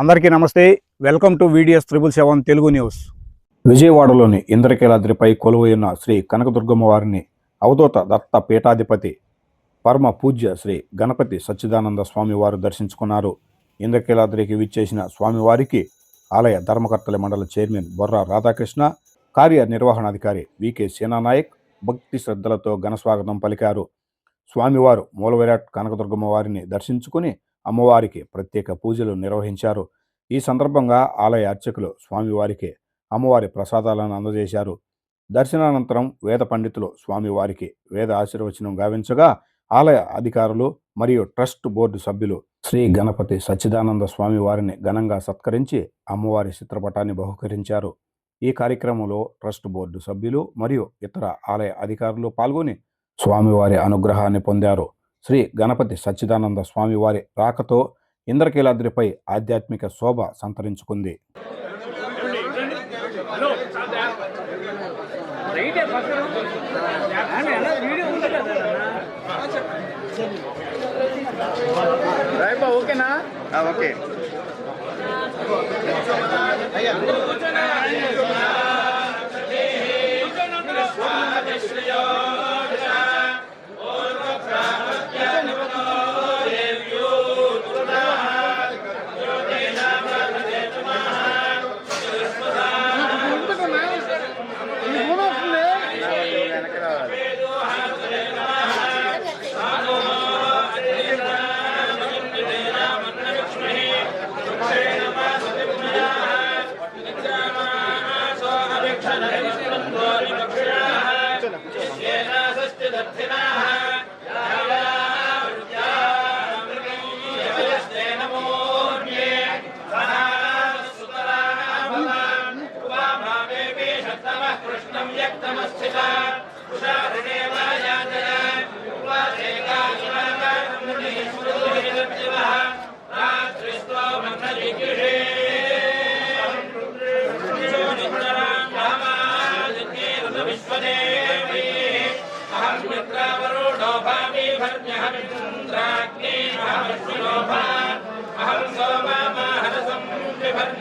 అందరికీ నమస్తే. Welcome to videos triple seven Telugu news. విజయవాడలోని ఇంద్రకీలాద్రిపై కొలువైన శ్రీ కనకదుర్గమ్మ వారిని అవధూత దత్త పీఠాధిపతి పరమ పూజ్య శ్రీ గణపతి సచ్చిదానంద స్వామివారు దర్శించుకున్నారు. ఇంద్రకీలాద్రికి విచ్చేసిన స్వామివారికి ఆలయ ధర్మకర్తల మండల చైర్మన్ బొర్ర రాధాకృష్ణ కార్యనిర్వహణాధికారి వికే సేనానాయక్ భక్తి శ్రద్ధలతో ఘనస్వాగతం పలికారు. స్వామివారు మూలవిరాట్ కనకదుర్గమ్మ వారిని దర్శించుకుని అమ్మవారికి ప్రత్యేక పూజలు నిర్వహించారు. ఈ సందర్భంగా ఆలయ అర్చకులు స్వామివారికి అమ్మవారి ప్రసాదాలను అందజేశారు. దర్శనానంతరం వేద పండితులు స్వామివారికి వేద ఆశీర్వచనం గావించగా ఆలయ అధికారులు మరియు ట్రస్ట్ బోర్డు సభ్యులు శ్రీ గణపతి సచ్చిదానంద స్వామి వారిని ఘనంగా సత్కరించి అమ్మవారి చిత్రపటాన్ని బహుకరించారు. ఈ కార్యక్రమంలో ట్రస్ట్ బోర్డు సభ్యులు మరియు ఇతర ఆలయ అధికారులు పాల్గొని స్వామివారి అనుగ్రహాన్ని పొందారు. శ్రీ గణపతి సచ్చిదానంద స్వామివారి రాకతో ఇంద్రకీలాద్రిపై ఆధ్యాత్మిక శోభ సంతరించుకుంది. ఓకేనా? ఓకే.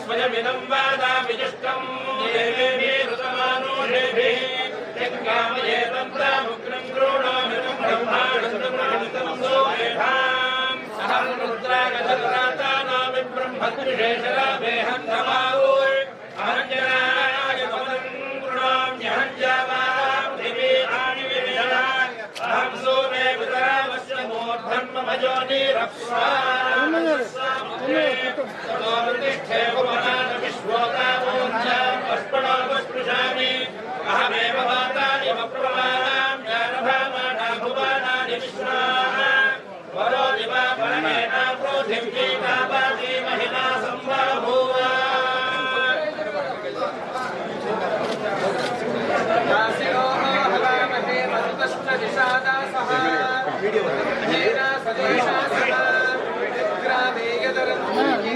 స్వయమిదం వాదామి దుష్టం దేవేభి ఋతమానోషేభిः యత్కామయేతం తాముగ్రం క్రోణామితం బ్రహ్మాణందం ప్రాణితం సోమేధాం అహం రుద్రాగధర్రాతానామి బ్రహ్మద్విషేషరాభేహం నమావోయ్ come Amen. Amen.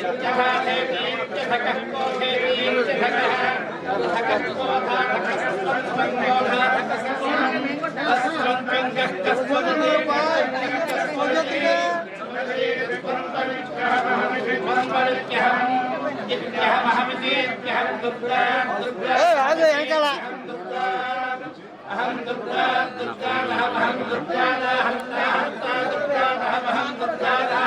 దుర్గేహం పంపిస్తానన్నా Durga Durga పంపిస్తాను దుర్గా బయటికి వెళ్తా కాబట్టి వెనకాల కలవమన్నా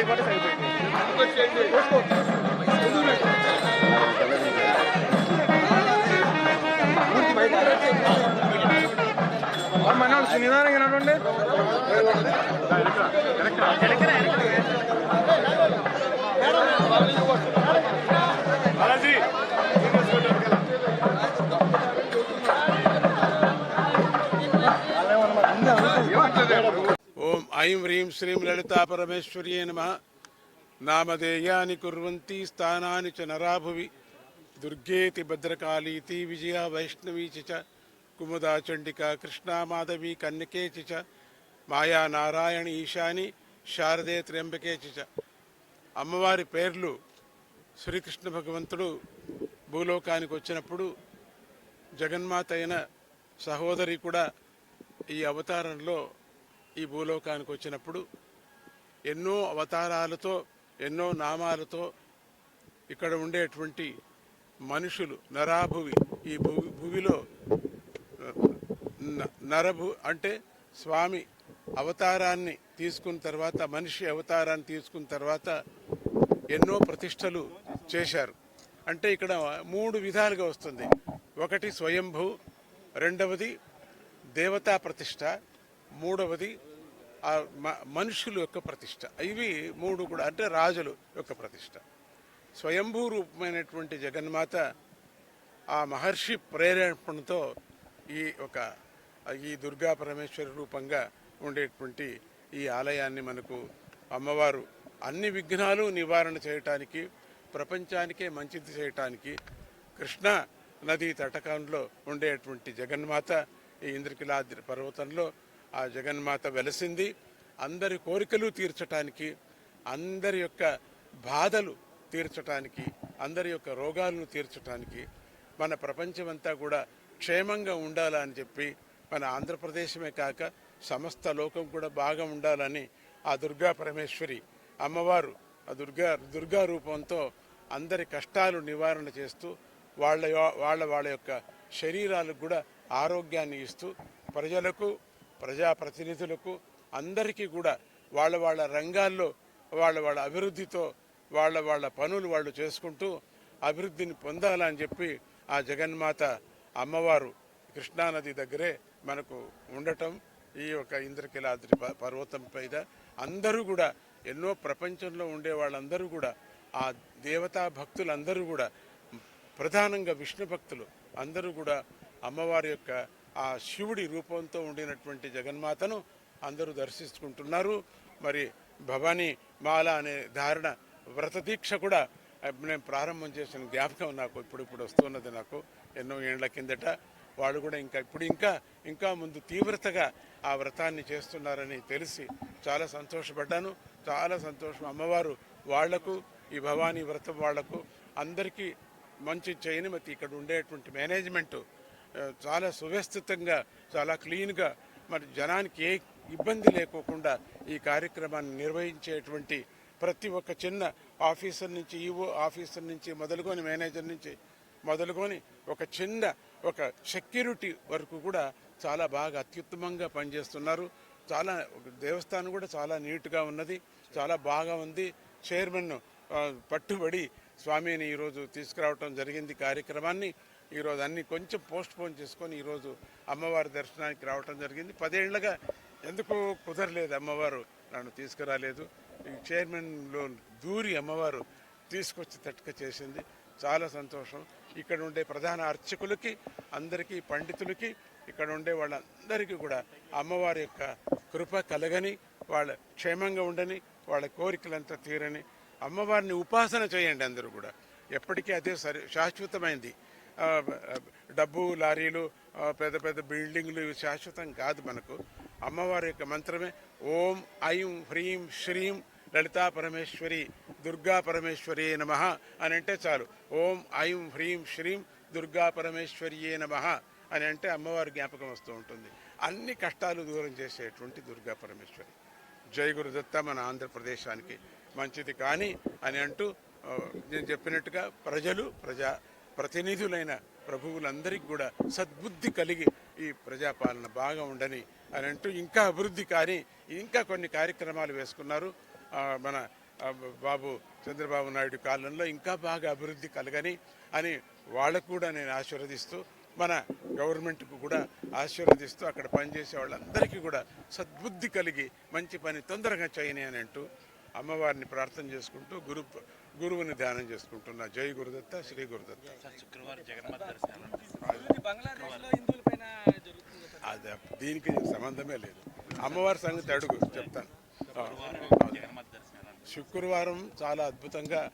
ఆయనకి అద్దె కూడా సరిపోయింది మన నిదానంగా నడవండి ఓం ఐం హ్రీం శ్రీం లలితా పరమేశ్వర్యే నమ. నామధేయాని కుర్వంతి స్థానాని చ నరాభువి. దుర్గేతి భద్రకాళీతి విజయ వైష్ణవీ చ కుముదా చండిక కృష్ణామాధవి కన్యకేచి చ మాయా నారాయణ ఈశాని శారదే త్ర్యంబకే చ. అమ్మవారి పేర్లు శ్రీకృష్ణ భగవంతుడు భూలోకానికి వచ్చినప్పుడు జగన్మాత అయిన సహోదరి కూడా ఈ అవతారంలో ఈ భూలోకానికి వచ్చినప్పుడు ఎన్నో అవతారాలతో ఎన్నో నామాలతో ఇక్కడ ఉండేటువంటి మనుషులు నరాభువి ఈ భూ భూమిలో న- నరభు అంటే స్వామి అవతారాన్ని తీసుకున్న తర్వాత మనిషి అవతారాన్ని తీసుకున్న తర్వాత ఎన్నో ప్రతిష్టలు చేశారు. అంటే ఇక్కడ మూడు విధాలుగా వస్తుంది. ఒకటి స్వయంభూ రెండవది దేవతా ప్రతిష్ట మూడవది ఆ మ- మనుషుల యొక్క ప్రతిష్ట. ఇవి మూడు కూడా అంటే రాజుల యొక్క ప్రతిష్ట. స్వయంభూ రూపమైనటువంటి జగన్మాత ఆ మహర్షి ప్రేరేపణతో ఈ ఒక ఈ దుర్గా పరమేశ్వరి రూపంగా ఉండేటువంటి ఈ ఆలయాన్ని మనకు అమ్మవారు అన్ని విఘ్నాలు నివారణ చేయటానికి ప్రపంచానికే మంచిది చేయటానికి కృష్ణా నదీ తటకంలో ఉండేటువంటి జగన్మాత ఈ ఇంద్రకిలాద్రి పర్వతంలో ఆ జగన్మాత వెలసింది. అందరి కోరికలు తీర్చటానికి అందరి యొక్క బాధలు తీర్చటానికి అందరి యొక్క రోగాలను తీర్చటానికి మన ప్రపంచమంతా కూడా క్షేమంగా ఉండాలని చెప్పి మన ఆంధ్రప్రదేశమే కాక సమస్త లోకం కూడా బాగా ఉండాలని ఆ దుర్గా పరమేశ్వరి అమ్మవారు ఆ దుర్గా దుర్గా రూపంతో అందరి కష్టాలు నివారణ చేస్తూ వాళ్ళ వాళ్ళ వాళ్ళ యొక్క శరీరాలకు కూడా ఆరోగ్యాన్ని ఇస్తూ ప్రజలకు ప్రజాప్రతినిధులకు అందరికీ కూడా వాళ్ళ వాళ్ళ రంగాల్లో వాళ్ళ వాళ్ళ అభివృద్ధితో వాళ్ళ వాళ్ళ పనులు వాళ్ళు చేసుకుంటూ అభివృద్ధిని పొందాలని చెప్పి ఆ జగన్మాత అమ్మవారు కృష్ణానది దగ్గరే మనకు ఉండటం ఈ యొక్క ఇంద్రకిలాద్రి ప- పర్వతం పైన అందరూ కూడా ఎన్నో ప్రపంచంలో ఉండే వాళ్ళందరూ కూడా ఆ దేవతా భక్తులందరూ కూడా ప్రధానంగా విష్ణు భక్తులు అందరూ కూడా అమ్మవారి యొక్క ఆ శివుడి రూపంతో ఉండినటువంటి జగన్మాతను అందరూ దర్శించుకుంటున్నారు. మరి భవానీ మాల అనే ధారణ వ్రత దీక్ష కూడా నేను ప్రారంభం చేసిన జ్ఞాపకం నాకు ఇప్పుడు ఇప్పుడు వస్తున్నది నాకు ఎన్నో ఏళ్ళ కిందట. వాళ్ళు కూడా ఇంకా ఇప్పుడు ఇంకా ఇంకా ముందు తీవ్రతగా ఆ వ్రతాన్ని చేస్తున్నారని తెలిసి చాలా సంతోషపడ్డాను. చాలా సంతోషం. అమ్మవారు వాళ్ళకు ఈ భవానీ వ్రతం వాళ్ళకు అందరికీ మంచి చేయనిమతి ఇక్కడ ఉండేటువంటి మేనేజ్మెంటు చాలా సువ్యస్థితంగా చాలా క్లీన్గా మరి జనానికి ఏ ఇబ్బంది లేకోకుండా ఈ కార్యక్రమాన్ని నిర్వహించేటువంటి ప్రతి ఒక్క చిన్న ఆఫీసర్ నుంచి ఈవో ఆఫీసర్ నుంచి మొదలుకొని మేనేజర్ నుంచి మొదలుకొని ఒక చిన్న ఒక సెక్యూరిటీ వరకు కూడా చాలా బాగా అత్యుత్తమంగా పనిచేస్తున్నారు. చాలా దేవస్థానం కూడా చాలా నీట్గా ఉన్నది చాలా బాగా ఉంది. చైర్మన్ పట్టుబడి స్వామిని ఈరోజు తీసుకురావటం జరిగింది కార్యక్రమాన్ని. ఈరోజు అన్ని కొంచెం పోస్ట్ పోన్ చేసుకొని ఈరోజు అమ్మవారి దర్శనానికి రావటం జరిగింది. పదేళ్ళుగా ఎందుకు కుదరలేదు అమ్మవారు నన్ను తీసుకురాలేదు. ఈ చైర్మన్లో దూరి అమ్మవారు తీసుకొచ్చి తట్టుక చేసింది. చాలా సంతోషం. ఇక్కడ ఉండే ప్రధాన అర్చకులకి అందరికీ పండితులకి ఇక్కడ ఉండే వాళ్ళందరికీ కూడా అమ్మవారి యొక్క కృప కలగని వాళ్ళ క్షేమంగా ఉండని వాళ్ళ కోరికలంతా తీరని అమ్మవారిని ఉపాసన చేయండి అందరూ కూడా. ఎప్పటికీ అదే సరి శాశ్వతమైంది. డబ్బు లారీలు పెద్ద పెద్ద బిల్డింగ్లు ఇవి శాశ్వతం కాదు మనకు. అమ్మవారి యొక్క మంత్రమే ఓం ఐం హ్రీం శ్రీం లలితా పరమేశ్వరి దుర్గా పరమేశ్వరి నమ అని అంటే చాలు. ఓం ఐం హ్రీం శ్రీం దుర్గా పరమేశ్వరియే నమ అని అంటే అమ్మవారి జ్ఞాపకం వస్తూ ఉంటుంది. అన్ని కష్టాలు దూరం చేసేటువంటి దుర్గా పరమేశ్వరి. జై గురుదత్త మన ఆంధ్రప్రదేశానికి మంచిది కానీ అని అంటూ నేను చెప్పినట్టుగా ప్రజలు ప్రజా ప్రతినిధులైన ప్రభువులందరికీ కూడా సద్బుద్ధి కలిగి ఈ ప్రజాపాలన బాగా ఉండని అని అంటూ ఇంకా అభివృద్ధి కానీ ఇంకా కొన్ని కార్యక్రమాలు వేసుకున్నారు. మన బాబు చంద్రబాబు నాయుడు కాలంలో ఇంకా బాగా అభివృద్ధి కలగని అని వాళ్ళకు కూడా నేను ఆశీర్వదిస్తూ మన గవర్నమెంట్కు కూడా ఆశీర్వదిస్తూ అక్కడ పనిచేసే వాళ్ళందరికీ కూడా సద్బుద్ధి కలిగి మంచి పని తొందరగా చేయని అని అంటూ అమ్మవారిని ప్రార్థన చేసుకుంటూ గురు గురువుని ధ్యానం చేసుకుంటున్నా. జై గురుదత్త శ్రీ గురుదత్త. అది దీనికి సంబంధమే లేదు. అమ్మవారి సంగతి అడుగు చెప్తాను. శుక్రవారం చాలా అద్భుతంగా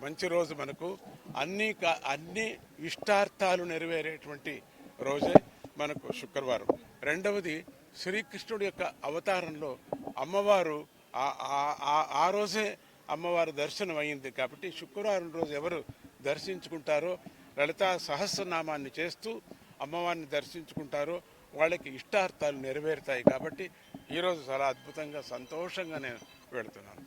మంచి రోజు మనకు. అన్ని కా- అన్ని ఇష్టార్థాలు నెరవేరేటువంటి రోజే మనకు శుక్రవారం. రెండవది శ్రీకృష్ణుడి యొక్క అవతారంలో అమ్మవారు ఆ రోజే అమ్మవారి దర్శనం అయింది కాబట్టి శుక్రవారం రోజు ఎవరు దర్శించుకుంటారో లలిత సహస్రనామాన్ని చేస్తూ అమ్మవారిని దర్శించుకుంటారో వాళ్ళకి ఇష్టార్థాలు నెరవేరుతాయి కాబట్టి ఈరోజు చాలా అద్భుతంగా సంతోషంగా నేను వెళుతున్నాను.